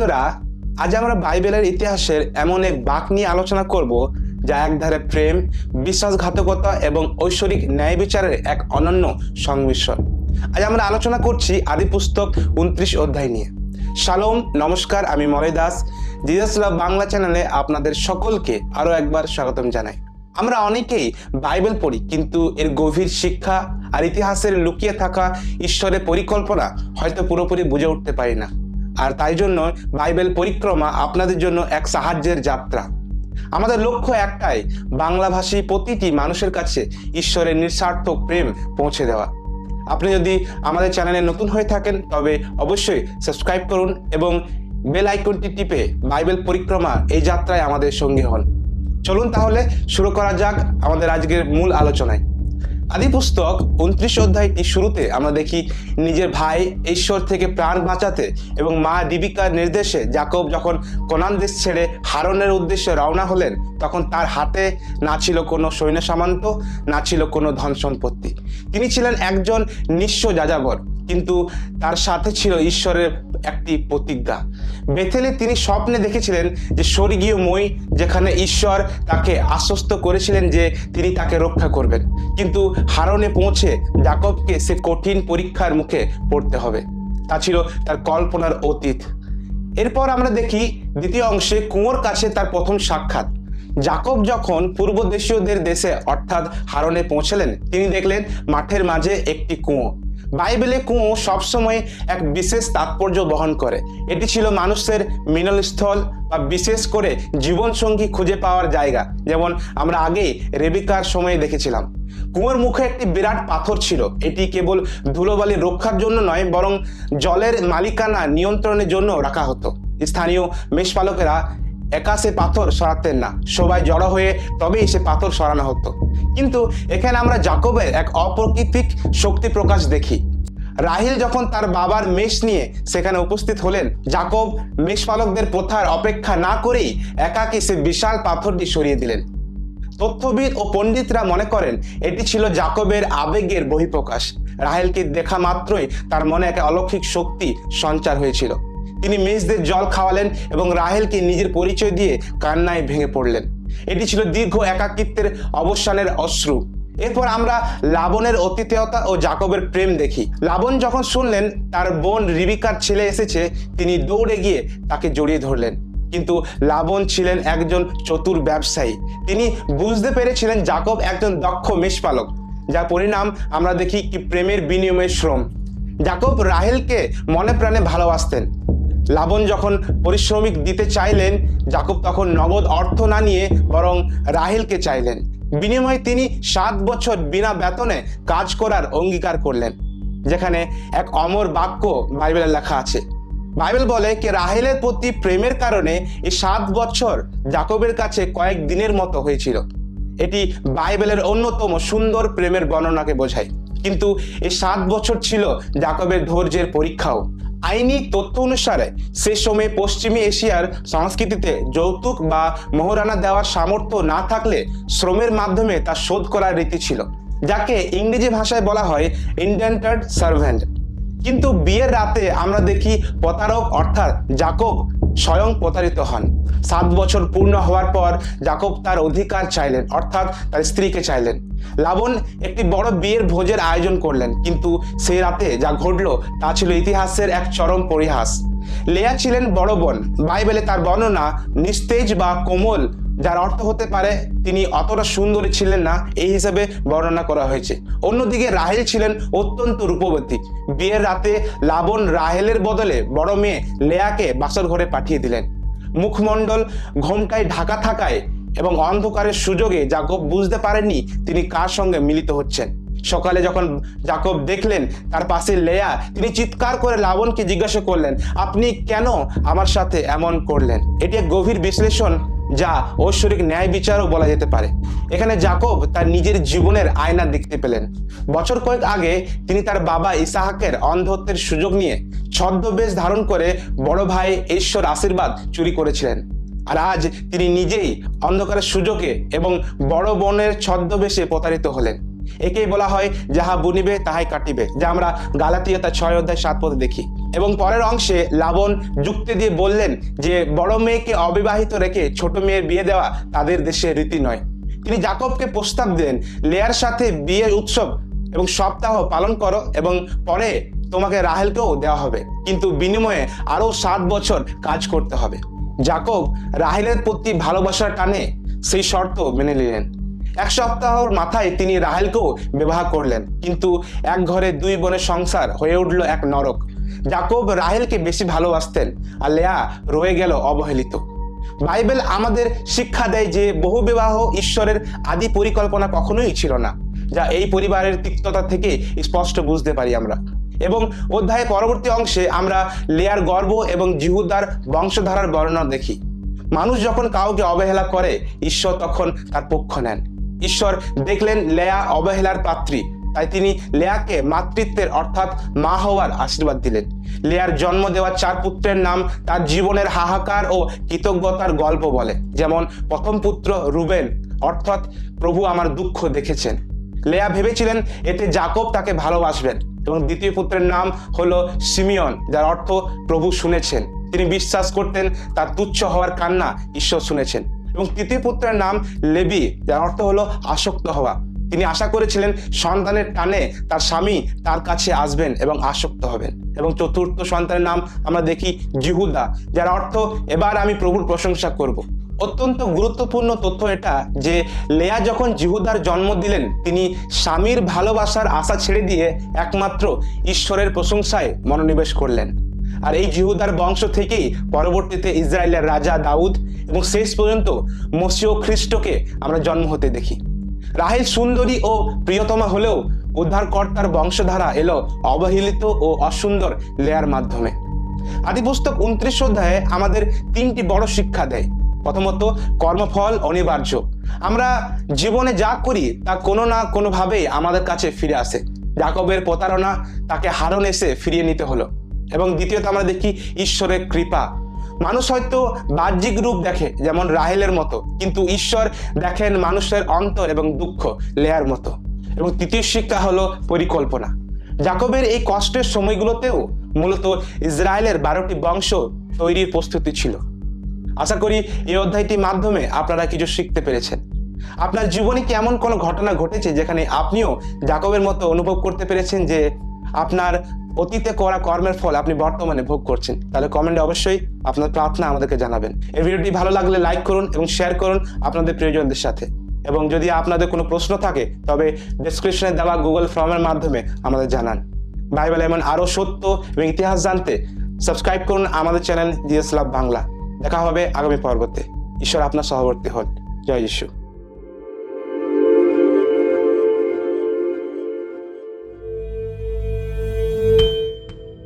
বন্ধুরা, আজ আমরা বাইবেলের ইতিহাসের এমন এক বাক নিয়ে আলোচনা করব, যা একধারে প্রেম, বিশ্বাসঘাতকতা এবং ঐশ্বরিক ন্যায় বিচারের এক অনন্য সংমিশ্রণ। আজ আমরা আলোচনা করছি আদি পুস্তক উনত্রিশ অধ্যায় নিয়ে। শালোম, নমস্কার, আমি মলয় দাস। জিজাস বাংলা চ্যানেলে আপনাদের সকলকে আরও একবার স্বাগতম জানাই। আমরা অনেকেই বাইবেল পড়ি, কিন্তু এর গভীর শিক্ষা আর ইতিহাসের লুকিয়ে থাকা ঈশ্বরের পরিকল্পনা হয়তো পুরোপুরি বুঝে উঠতে পারি না। আর তাই জন্য বাইবেল পরিক্রমা আপনাদের জন্য এক সাহায্যের যাত্রা। আমাদের লক্ষ্য একটাই, বাংলাভাষী প্রতিটি মানুষের কাছে ঈশ্বরের নিঃস্বার্থ প্রেম পৌঁছে দেওয়া। আপনি যদি আমাদের চ্যানেলে নতুন হয়ে থাকেন, তবে অবশ্যই সাবস্ক্রাইব করুন এবং বেল আইকনটি টিপে বাইবেল পরিক্রমা এই যাত্রায় আমাদের সঙ্গী হন। চলুন তাহলে শুরু করা যাক আমাদের আজকের মূল আলোচনায়। আদি পুস্তক উনত্রিশ অধ্যায়টি শুরুতে আমরা দেখি, নিজের ভাই ঈশ্বর থেকে প্রাণ বাঁচাতে এবং মা দিবিকার নির্দেশে জাকব যখন কোনান দেশ ছেড়ে হারনের উদ্দেশ্যে রওনা হলেন, তখন তার হাতে না ছিল কোনো সৈন্য সামন্ত, না ছিল কোনো ধন সম্পত্তি। তিনি ছিলেন একজন নিঃস্ব যাযাবর, কিন্তু তার সাথে ছিল ঈশ্বরের একটি প্রতিজ্ঞা। বেথেলে তিনি স্বপ্নে দেখেছিলেন যে স্বর্গীয় মই যেখানে ঈশ্বর তাকে আশ্বস্ত করেছিলেন যে তিনি তাকে রক্ষা করবেন। কিন্তু হারনে পৌঁছে জাকবকে সে কঠিন পরীক্ষার মুখে পড়তে হবে। তা ছিল তার কল্পনার অতীত। এরপর আমরা দেখি দ্বিতীয় অংশে কুঁয়োর কাছে তার প্রথম সাক্ষাৎ। জাকব যখন পূর্ব দেশীয়দের দেশে অর্থাৎ হারনে পৌঁছলেন, তিনি দেখলেন মাঠের মাঝে একটি কুঁয়ো। বাইবেলে কুঁয়ো সবসময় এক বিশেষ তাৎপর্য বহন করে। এটি ছিল মানুষের মিলনস্থল বা বিশেষ করে জীবনসঙ্গী খুঁজে পাওয়ার জায়গা। যেমন আমরা আগেই রেবিকার সময়ে দেখেছিলাম। কুয়োর মুখে একটি বিরাট পাথর ছিল। এটি কেবল ধুলোবালি রক্ষার জন্য নয়, বরং জলের মালিকানা নিয়ন্ত্রণের জন্য রাখা হতো। স্থানীয় মেষপালকেরা একা সে পাথর সরাতেন না। সবাই জড়ো হয়ে তবেই সে পাথর সরানো হতো। কিন্তু এখানে আমরা জাকবের এক অপ্রাকৃতিক শক্তি প্রকাশ দেখি। রাহিল যখন তার বাবার মেষ নিয়ে সেখানে উপস্থিত হলেন, জাকব মেষপালকদের প্রথার অপেক্ষা না করেই একাকে সে বিশাল পাথরটি সরিয়ে দিলেন। তথ্যবিদ ও পণ্ডিতরা মনে করেন, এটি ছিল জাকবের আবেগের বহিঃপ্রকাশ। রাহেলকে দেখা মাত্রই তার মনে এক অলৌকিক শক্তি সঞ্চার হয়েছিল। তিনি মেষদের জল খাওয়ালেন এবং রাহেলকে নিজের পরিচয় দিয়ে কান্নায় ভেঙে পড়লেন। এটি ছিল দীর্ঘ একাকিত্বের অবসানের অশ্রু। এরপর আমরা লাবণের অতিথেয়তা ও জাকবের প্রেম দেখি। লাবণ যখন শুনলেন, তার বোন রিবিকার ছেলে এসেছে, তিনি দৌড়ে গিয়ে তাকে জড়িয়ে ধরলেন। কিন্তু লাবণ ছিলেন একজন চতুর ব্যবসায়ী। তিনি বুঝতে পেরেছিলেন জাকব একজন দক্ষ মেষপালক, যার পরিণাম আমরা দেখি কি প্রেমের বিনিময়ে শ্রম। জাকব রাহেলকে মনে প্রাণে ভালোবাসতেন। লাবণ যখন পরিশ্রমিক দিতে চাইলেন, জাকব তখন নগদ অর্থ না নিয়ে বরং রাহেলকে চাইলেন। বিনিময়ে তিনি সাত বছর বিনা বেতনে কাজ করার অঙ্গীকার করলেন, যেখানে এক অমর বাক্য বাইবেলে লেখা আছে। বাইবেল বলে কি রাহেলের প্রতি প্রেমের কারণে এই সাত বছর জাকবের কাছে কয়েক দিনের মতো হয়েছিল। এটি বাইবেলের অন্যতম সুন্দর প্রেমের বর্ণনাকে বোঝায়। কিন্তু এই সাত বছর ছিল জাকবের ধৈর্যের পরীক্ষাও। আইনি তথ্য অনুসারে সে সময় পশ্চিমী এশিয়ার সংস্কৃতিতে যৌতুক বা মোহরানা দেওয়ার সামর্থ্য না থাকলে শ্রমের মাধ্যমে তা শোধ করার রীতি ছিল, যাকে ইংরেজি ভাষায় বলা হয় ইন্ডেন্টার্ড সার্ভেন্ট কিন্তু বিয়ের রাতে আমরা দেখি প্রতারক অর্থাৎ জাকব স্বয়ং প্রতারিত হন। সাত বছর পূর্ণ হওয়ার পর জাকব তার অধিকার চাইলেন, অর্থাৎ তার স্ত্রীকে চাইলেন। লাবণ একটি বড় বিয়ের ভোজের আয়োজন করলেন, কিন্তু সেই রাতে যা ঘটল তা ছিল ইতিহাসের এক চরম পরিহাস। লেয়া ছিলেন বড় বোন। বাইবেলে তার বর্ণনা, নিস্তেজ বা কোমল যার অর্থ হতে পারে তিনি অতটা সুন্দরী ছিলেন না, এই হিসেবে বর্ণনা করা হয়েছে। অন্যদিকে রাহেল ছিলেন অত্যন্ত রূপবতী। বিয়ের রাতে লাবণ রাহেলের বদলে বড় মেয়ে লেয়াকে বাসর ঘরে পাঠিয়ে দিলেন। মুখমণ্ডল ঘোমটায় ঢাকা থাকায় এবং অন্ধকারের সুযোগে জাকব বুঝতে পারেননি তিনি কার সঙ্গে মিলিত হচ্ছেন। সকালে যখন জাকব দেখলেন তার পাশে লেয়া, তিনি চিৎকার করে লাবণকে জিজ্ঞাসা করলেন, আপনি কেন আমার সাথে এমন করলেন? এটি গভীর বিশ্লেষণ। যা ঐশ্বরিক ন্যায় বিচারও বলা যেতে পারে। এখানে জাকব তার নিজের জীবনের আয়না দেখতে পেলেন। বছর কয়েক আগে তিনি তার বাবা ইসাহাকের অন্ধত্বের সুযোগ নিয়ে ছদ্মবেশ ধারণ করে বড় ভাই ঈশ্বর আশীর্বাদ চুরি করেছিলেন। আর আজ তিনি নিজেই অন্ধকারের সুযোগে এবং বড় বোনের ছদ্মবেশে প্রতারিত হলেন। একেই বলা হয়, যাহা বুনিবে তাহাই কাটিবে, যা আমরা গালাতীয় তার ছয় অধ্যায় সাত পথে দেখি। এবং পরের অংশে লাবণ যুক্তি দিয়ে বললেন যে, বড় মেয়েকে অবিবাহিত রেখে ছোট মেয়ের বিয়ে দেওয়া তাদের দেশে রীতি নয়। তিনি জাকবকে প্রস্তাব দেন লেয়ার সাথে বিয়ের উৎসব এবং সপ্তাহ পালন করো এবং পরে তোমাকে রাহেলকেও দেওয়া হবে। কিন্তু বিনিময়ে আরও সাত বছর কাজ করতে হবে। জাকব রাহেলের প্রতি ভালোবাসার টানে সেই শর্ত মেনে নিলেন। এক সপ্তাহর মাথায় তিনি রাহেলকেও বিবাহ করলেন। কিন্তু এক ঘরে দুই বোনের সংসার হয়ে উঠল এক নরক। জাকব রাহেলকে বেশি ভালোবাসতেন আর লেয়া রয়ে গেল অবহেলিত। বাইবেল আমাদের শিক্ষা দেয় যে বহু বিবাহ ঈশ্বরের আদি পরিকল্পনা কখনোই ছিল না, যা এই পরিবারের তিক্ততা থেকে স্পষ্ট বুঝতে পারি আমরা। এবং অধ্যায়ের পরবর্তী অংশে আমরা লেয়ার গর্ব এবং জিহুদার বংশধারার বর্ণনা দেখি। মানুষ যখন কাউকে অবহেলা করে, ঈশ্বর তখন তার পক্ষ নেন। ঈশ্বর দেখলেন লেয়া অবহেলার পাত্রী। তাই তিনি লেয়াকে মাতৃত্বের অর্থাৎ মা হওয়ার আশীর্বাদ দিলেন। লেয়ার জন্ম দেওয়া চার পুত্রের নাম তার জীবনের হাহাকার ও কৃতজ্ঞতার গল্প বলে। যেমন, প্রথম পুত্র রুবেন অর্থাৎ প্রভু আমার দুঃখ দেখেছেন। লেয়া ভেবেছিলেন এতে জাকব তাকে ভালোবাসবেন এবং দ্বিতীয় পুত্রের নাম হলো সিমিয়ন, যার অর্থ প্রভু শুনেছেন। তিনি বিশ্বাস করতেন তার তুচ্ছ হওয়ার কান্না ঈশ্বর শুনেছেন। এবং তৃতীয় পুত্রের নাম লেবি, যার অর্থ হলো আসক্ত হওয়া। তিনি আশা করেছিলেন সন্তানের টানে তার স্বামী তার কাছে আসবেন এবং আসক্ত হবেন। এবং চতুর্থ সন্তানের নাম আমরা দেখি জিহুদা, যার অর্থ, এবার আমি প্রভুর প্রশংসা করব। অত্যন্ত গুরুত্বপূর্ণ তথ্য এটা যে, লেয়া যখন জিহুদার জন্ম দিলেন, তিনি স্বামীর ভালোবাসার আশা ছেড়ে দিয়ে একমাত্র ঈশ্বরের প্রশংসায় মনোনিবেশ করলেন। আর এই জিহুদার বংশ থেকেই পরবর্তীতে ইসরায়েলের রাজা দাউদ এবং শেষ পর্যন্ত মসিও খ্রিস্টকে আমরা জন্ম হতে দেখি। রাহেল সুন্দরী ও প্রিয়তমা হলেও উদ্ধারকর্তার বংশধারা এলো অবহেলিত ও অসুন্দর লেয়ার মাধ্যমে। আদি পুস্তক উনত্রিশ অধ্যায়ে আমাদের তিনটি বড় শিক্ষা দেয়। প্রথমত, কর্মফল অনিবার্য। আমরা জীবনে যা করি, তা কোনো না কোনোভাবেই আমাদের কাছে ফিরে আসে। জাকবের প্রতারণা তাকে হারণ এসে ফিরিয়ে নিতে হলো। এবং দ্বিতীয়ত আমরা দেখি ঈশ্বরের কৃপা। মানুষ হয়তো বাহ্যিক রূপ দেখে, যেমন রাহেলের মতো, কিন্তু ঈশ্বর দেখেন মানুষের অন্তর এবং দুঃখ, লেয়ার মতো। এবং তৃতীয় শিক্ষা হলো পরিকল্পনা। জাকবের এই কষ্টের সময়গুলোতেও মূলত ইসরায়েলের বারোটি বংশ তৈরির প্রস্তুতি ছিল। আশা করি এই অধ্যায়টির মাধ্যমে আপনারা কিছু শিখতে পেরেছেন। আপনার জীবনে কি এমন কোনো ঘটনা ঘটেছে যেখানে আপনিও জাকবের মতো অনুভব করতে পেরেছেন যে আপনার অতীতে করা কর্মের ফল আপনি বর্তমানে ভোগ করছেন, তাহলে কমেন্টে অবশ্যই আপনার প্রার্থনা আমাদেরকে জানাবেন। এই ভিডিওটি ভালো লাগলে লাইক করুন এবং শেয়ার করুন আপনাদের প্রিয়জনদের সাথে। এবং যদি আপনাদের কোনো প্রশ্ন থাকে, তবে ডেসক্রিপশনে দেওয়া গুগল ফর্মের মাধ্যমে আমাদের জানান। বাইবেল এমন আরও সত্য এবং ইতিহাস জানতে সাবস্ক্রাইব করুন আমাদের চ্যানেল জিএস লাভ বাংলা দেখা হবে আগামী পর্বতে। ঈশ্বর আপনার সহবর্তী হন। জয় যিশু।